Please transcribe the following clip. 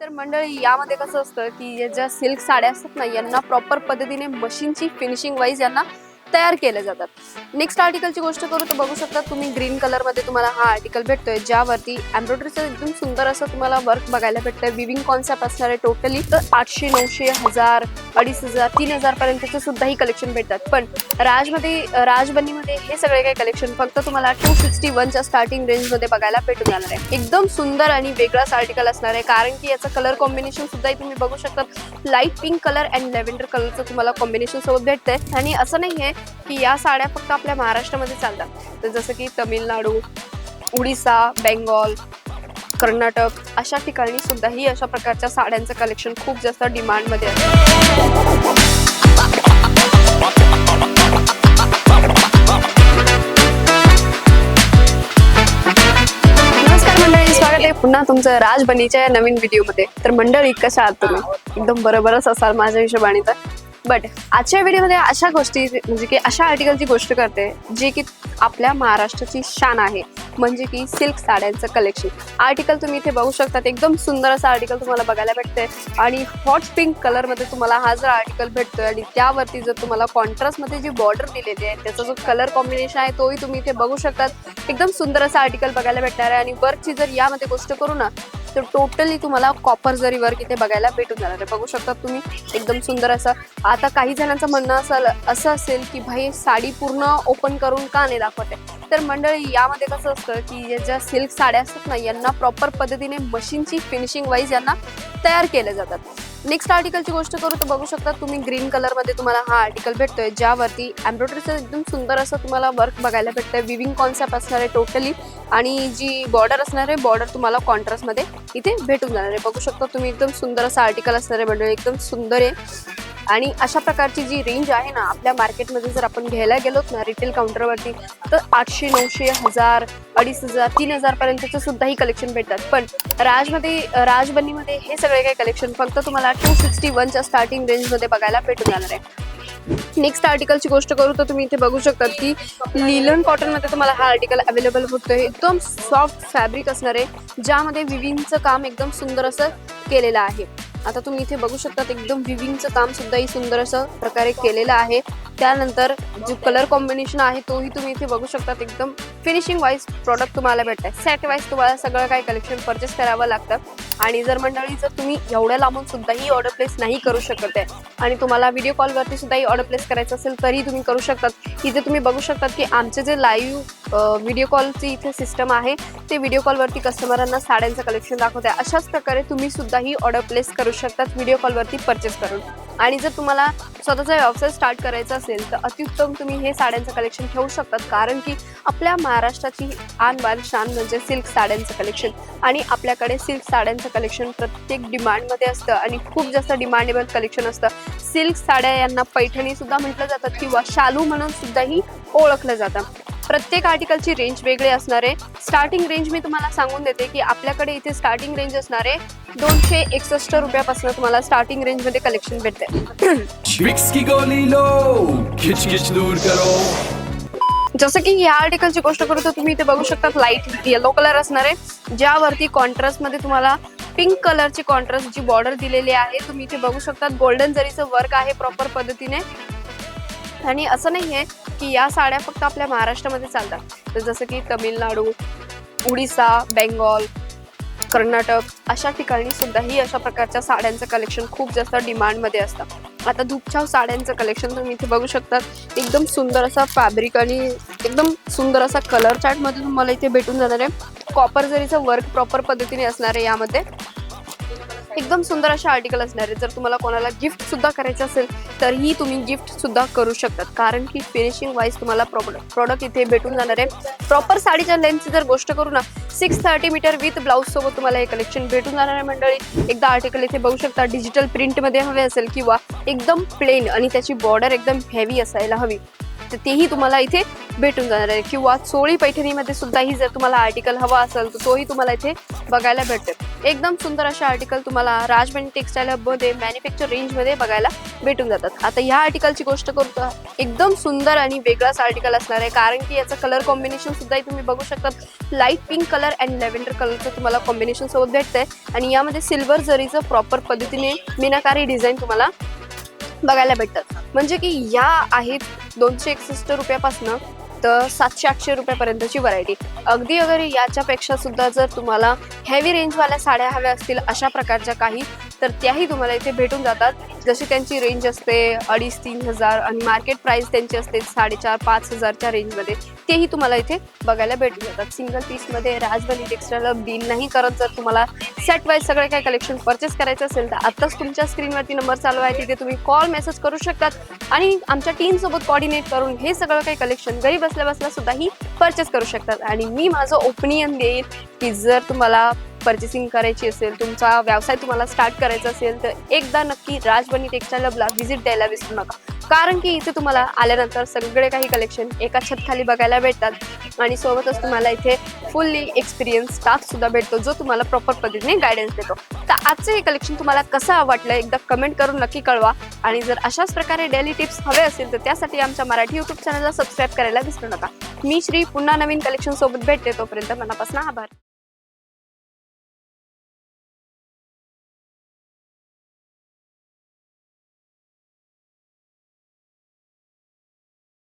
तर मंडळी यामध्ये कसं असतं की या ज्या सिल्क साड्या असतात ना यांना प्रॉपर पद्धतीने मशीनची फिनिशिंग वाईज यांना तयार केल्या जातात. नेक्स्ट आर्टिकलची गोष्ट करू तर बघू शकता तुम्ही ग्रीन कलरमध्ये तुम्हाला हा आर्टिकल भेटतोय ज्यावरती एम्ब्रॉयडरीचं एकदम सुंदर असं तुम्हाला वर्क बघायला भेटतंय. विविंग कॉन्सेप्ट असणार आहे टोटली तर आठशे नऊशे हजार अडीच हजार तीन हजार पर्यंतचे सुद्धा ही कलेक्शन भेटतात. पण राजमध्ये राजबनीमध्ये हे सगळे काही कलेक्शन फक्त तुम्हाला टू सिक्स्टी वनच्या स्टार्टिंग रेंजमध्ये बघायला भेटून जाणार आहे. एकदम सुंदर आणि वेगळाच आर्टिकल असणार आहे कारण की याचं कलर कॉम्बिनेशन सुद्धा तुम्ही बघू शकता. Light pink colour and lavender कलरचं तुम्हाला कॉम्बिनेशन सोबत भेटतंय. आणि असं नाही आहे की या साड्या फक्त आपल्या महाराष्ट्रामध्ये चालतात. तर जसं की तमिळनाडू उडीसा बेंगॉल कर्नाटक अशा ठिकाणी सुद्धाही अशा प्रकारच्या साड्यांचं कलेक्शन खूप जास्त डिमांडमध्ये आहे. पुन्हा तुमचं राजबनीच्या या नवीन व्हिडिओमध्ये तर मंडळी कशा आहात तुम्ही? एकदम बरोबरच असाल माझ्या हिशोबाने तर. बट आजच्या व्हिडिओमध्ये अशा गोष्टी म्हणजे की अशा आर्टिकलची गोष्ट करते जे की आपल्या महाराष्ट्राची शान आहे. म्हणजे की सिल्क साड्यांचं कलेक्शन आर्टिकल तुम्ही इथे बघू शकतात. एकदम सुंदर असं आर्टिकल तुम्हाला बघायला भेटतंय. आणि हॉट पिंक कलरमध्ये तुम्हाला हा जर आर्टिकल भेटतोय आणि त्यावरती जर तुम्हाला कॉन्ट्रास्टमध्ये जी बॉर्डर दिलेली आहे त्याचा जो कलर कॉम्बिनेशन आहे तोही तुम्ही इथे बघू शकतात. एकदम सुंदर असं आर्टिकल बघायला भेटणार आहे. आणि वर्कची जर यामध्ये गोष्ट करू ना तर टोटली तुम्हाला कॉपर जरी वर्क इथे बघायला भेटून जाणार आहे. बघू शकता तुम्ही एकदम सुंदर असं. आता काही जणांचं म्हणणं असेल असं असेल की भाई साडी पूर्ण ओपन करून का नाही दाखवते तर मंडळी यामध्ये कसं असतं की या ज्या सिल्क साड्या असतात ना यांना प्रॉपर पद्धतीने मशीनची फिनिशिंग वाईज यांना तयार केल्या जातात. नेक्स्ट आर्टिकलची गोष्ट करू तर बघू शकता तुम्ही ग्रीन कलरमध्ये तुम्हाला हा आर्टिकल भेटतोय ज्यावरती एम्ब्रॉयडरीचं एकदम सुंदर असं तुम्हाला वर्क बघायला भेटतंय. विविंग कॉन्सेप्ट असणार आहे टोटली आणि जी बॉर्डर असणार आहे बॉर्डर तुम्हाला कॉन्ट्रास्टमध्ये इथे भेटून जाणार आहे. बघू शकता तुम्ही एकदम सुंदर असं आर्टिकल असणार आहे म्हणजे एकदम सुंदर आहे. आणि अशा प्रकारची जी रेंज आहे ना आपल्या मार्केटमध्ये जर आपण घ्यायला गेलोत ना रिटेल काउंटरवरती तर आठशे नऊशे हजार अडीच हजार तीन हजार पर्यंतचं सुद्धा ही कलेक्शन भेटतात. पण राजमध्ये राजबनीमध्ये हे सगळे काही कलेक्शन फक्त तुम्हाला टू सिक्स्टी वनच्या स्टार्टिंग रेंजमध्ये बघायला भेटून जाणार आहे. नेक्स्ट आर्टिकलची गोष्ट करू तर तुम्ही इथे बघू शकता की लिलन कॉटनमध्ये तुम्हाला हा आर्टिकल अवेलेबल होतोय. एकदम सॉफ्ट फॅब्रिक असणार आहे ज्यामध्ये विविंगचं काम एकदम सुंदर असं केलेलं आहे. आता तुम्ही इथे बघू शकता एकदम विविंगचं काम सुद्धा ही सुंदर असं प्रकारे केलेलं आहे. त्यानंतर जो कलर कॉम्बिनेशन आहे तोही तुम्ही इथे बघू शकता. एकदम फिनिशिंग वाईज प्रॉडक्ट तुम्हाला भेटतंय. सेट वाईज तुम्हाला सगळं काही कलेक्शन परचेस करावं लागतं. आणि जर मंडळी जर तुम्ही एवढ्या लांबून सुद्धाही ऑर्डर प्लेस नाही करू शकत आहे आणि तुम्हाला व्हिडिओ कॉलवरती सुद्धाही ऑर्डर प्लेस करायचं असेल तरी तुम्ही करू शकतात. इथे तुम्ही बघू शकतात की आमचे जे लाईव्ह व्हिडिओ कॉलची इथे सिस्टम आहे ते व्हिडिओ कॉलवरती कस्टमरांना साड्यांचं कलेक्शन दाखवते अशाच प्रकारे तुम्ही सुद्धाही ऑर्डर प्लेस करू शकतात व्हिडिओ कॉलवरती परचेस करून. आणि जर तुम्हाला स्वतःचा व्यवसाय स्टार्ट करायचा असेल तर अतिउत्तम तुम्ही हे साड्यांचं कलेक्शन ठेवू शकतात. कारण की आपल्या महाराष्ट्राची आन बान शान म्हणजे सिल्क साड्यांचं कलेक्शन आणि आपल्याकडे सिल्क साड्यांचं कलेक्शन प्रत्येक डिमांडमध्ये असतं आणि खूप जास्त डिमांडेबल कलेक्शन असतं. सिल्क साड्या यांना पैठणीसुद्धा म्हटलं जातात किंवा शालू म्हणून सुद्धाही ओळखलं जातं. प्रत्येक आर्टिकलची रेंज वेगळी असणार. आहे स्टार्टिंग रेंज मी तुम्हाला सांगून देते की आपल्याकडे इथे स्टार्टिंग रेंज असणार आहे दोनशे एकसष्ट रुपयापासून तुम्हाला स्टार्टिंग रेंजमध्ये कलेक्शन भेटते जसं की या आर्टिकलची गोष्ट करू तर तुम्ही इथे बघू शकता लाइट येलो कलर असणार आहे. ज्यावरती कॉन्ट्रास्टमध्ये तुम्हाला पिंक कलरची कॉन्ट्रास्ट जी बॉर्डर दिलेली आहे तुम्ही इथे बघू शकता गोल्डन जरीचं वर्क आहे प्रॉपर पद्धतीने. आणि असं नाही आहे की या साड्या फक्त आपल्या महाराष्ट्रामध्ये चालतात. तर जसं की तमिळनाडू उडीसा बेंगॉल कर्नाटक अशा ठिकाणी सुद्धाही अशा प्रकारच्या साड्यांचं कलेक्शन खूप जास्त डिमांडमध्ये असतं. आता धुपछाव साड्यांचं कलेक्शन तुम्ही इथे बघू शकतात. एकदम सुंदर असा फॅब्रिक आणि एकदम सुंदर असा कलर चार्टमध्ये तुम्हाला इथे भेटून जाणार आहे. कॉपर जरीचं वर्क प्रॉपर पद्धतीने असणार आहे यामध्ये. एकदम सुंदर अशा आर्टिकल असणार आहे. जर तुम्हाला कोणाला गिफ्ट सुद्धा करायचं असेल तरीही तुम्ही गिफ्ट सुद्धा करू शकतात. कारण की फिनिशिंग वाईज तुम्हाला प्रॉडक्ट इथे भेटून जाणार आहे. प्रॉपर साडीच्या लेंथची जर गोष्ट करू ना six thirty metre with blouse सोबत तुम्हाला हे कलेक्शन भेटून जाणार आहे मंडळी. एकदा आर्टिकल इथे बघू शकता डिजिटल प्रिंटमध्ये हवे असेल किंवा एकदम प्लेन आणि त्याची बॉर्डर एकदम हेवी असायला हवी. तर तेही तुम्हाला इथे भेटून जाणार आहे. किंवा चोळी पैठणीमध्ये सुद्धाही जर तुम्हाला आर्टिकल हवा असेल तर तोही तुम्हाला इथे बघायला भेटेल एकदम सुंदर अशा आर्टिकल तुम्हाला राजमणी टेक्स्टाईल हबमध्ये मॅन्युफॅक्चर रेंजमध्ये बघायला भेटून जातात. आता ह्या आर्टिकलची गोष्ट करू तर एकदम सुंदर आणि वेगळाच आर्टिकल असणार आहे. कारण की याचं कलर कॉम्बिनेशन सुद्धाही तुम्ही बघू शकतात light pink colour and lavender कलरचं तुम्हाला कॉम्बिनेशन सोबत भेटतंय. आणि यामध्ये सिल्वर जरीचं प्रॉपर पद्धतीने मीनाकारी डिझाईन तुम्हाला बघायला भेटतात. म्हणजे की या आहेत दोनशे एकसष्ट रुपयापासनं तर सातशे आठशे रुपयापर्यंतची व्हरायटी अगदी अगर याच्यापेक्षा सुद्धा जर तुम्हाला हेवी रेंजवाल्या साड्या हव्या असतील अशा प्रकारच्या काही तर त्याही तुम्हाला इथे भेटून जातात. जशी त्यांची रेंज असते अडीच तीन हजार आणि मार्केट प्राइस त्यांची असते साडेचार पाच हजारच्या रेंजमध्ये तेही तुम्हाला इथे बघायला भेटून जातात. सिंगल पीसमध्ये राजबनी टेक्स्टाईलला डील नाही करत. जर तुम्हाला सेट वाईज सगळे काही कलेक्शन परचेस करायचं असेल तर आत्ताच तुमच्या स्क्रीनवरती नंबर चालू आहे. तिथे तुम्ही कॉल मेसेज करू शकतात आणि आमच्या टीमसोबत कॉर्डिनेट करून हे सगळं काही कलेक्शन घरी बसल्या बसल्या सुद्धाही परचेस करू शकतात. आणि मी माझं ओपिनियन देईन की जर तुम्हाला पर्चेसिंग करायची असेल तुमचा व्यवसाय तुम्हाला स्टार्ट करायचा असेल तर एकदा नक्की राजबनी टेक्स्टाईल लबला व्हिजिट द्यायला विसरू नका. कारण की इथे तुम्हाला आल्यानंतर सगळे काही कलेक्शन एका छतखाली बघायला भेटतात आणि सोबतच तुम्हाला इथे फुल्ली एक्सपिरियन्स स्टाफ सुद्धा भेटतो जो तुम्हाला प्रॉपर पद्धतीने गायडन्स देतो. तर आजचं हे कलेक्शन तुम्हाला कसं वाटलं एकदा कमेंट करून नक्की कळवा. आणि जर अशाच प्रकारे डेली टिप्स हवे असेल तर त्यासाठी आमच्या मराठी युट्यूब चॅनलला सबस्क्राईब करायला विसरू नका. मी श्री पुन्हा नवीन कलेक्शन सोबत भेटते तोपर्यंत मनापासून आभार.